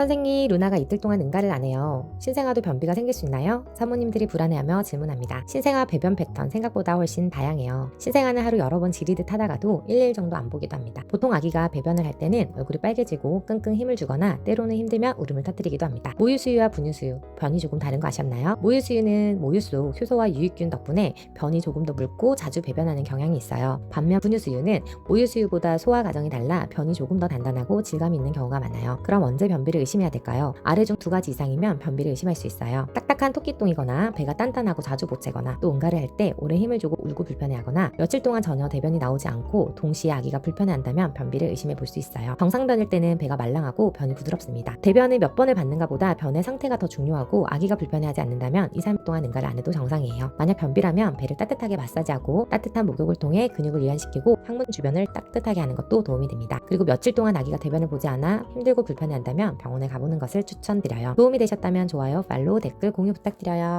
선생님, 루나가 이틀 동안 응가를 안 해요. 신생아도 변비가 생길 수 있나요? 사모님들이 불안해하며 질문합니다. 신생아 배변 패턴 생각보다 훨씬 다양해요. 신생아는 하루 여러 번 지리듯 하다가도 1일 정도 안 보기도 합니다. 보통 아기가 배변을 할 때는 얼굴이 빨개지고 끙끙 힘을 주거나 때로는 힘들면 울음을 터뜨리기도 합니다. 모유수유와 분유수유, 변이 조금 다른 거 아셨나요? 모유수유는 모유 속 효소와 유익균 덕분에 변이 조금 더 묽고 자주 배변하는 경향이 있어요. 반면 분유수유는 모유수유보다 소화 과정이 달라 변이 조금 더 단단하고 질감이 있는 경우가 많아요. 그럼 언제 변비를 의심해야 될까요? 아래 중 두 가지 이상이면 변비를 의심할 수 있어요. 딱딱한 토끼똥이거나 배가 단단하고 자주 못 재거나 또 응가를 할 때 오래 힘을 주고 울고 불편해하거나 며칠 동안 전혀 대변이 나오지 않고 동시에 아기가 불편해한다면 변비를 의심해 볼 수 있어요. 정상변일 때는 배가 말랑하고 변이 부드럽습니다. 대변을 몇 번을 받는가 보다 변의 상태가 더 중요하고 아기가 불편해하지 않는다면 2, 3일 동안 응가를 안 해도 정상이에요. 만약 변비라면 배를 따뜻하게 마사지하고 따뜻한 목욕을 통해 근육을 이완시키고 항문 주변을 따뜻하게 하는 것도 도움이 됩니다. 그리고 며칠 동안 아기가 대변을 보지 않아 힘들고 불편해한다면 가보는 것을 추천드려요. 도움이 되셨다면 좋아요, 팔로우, 댓글, 공유 부탁드려요.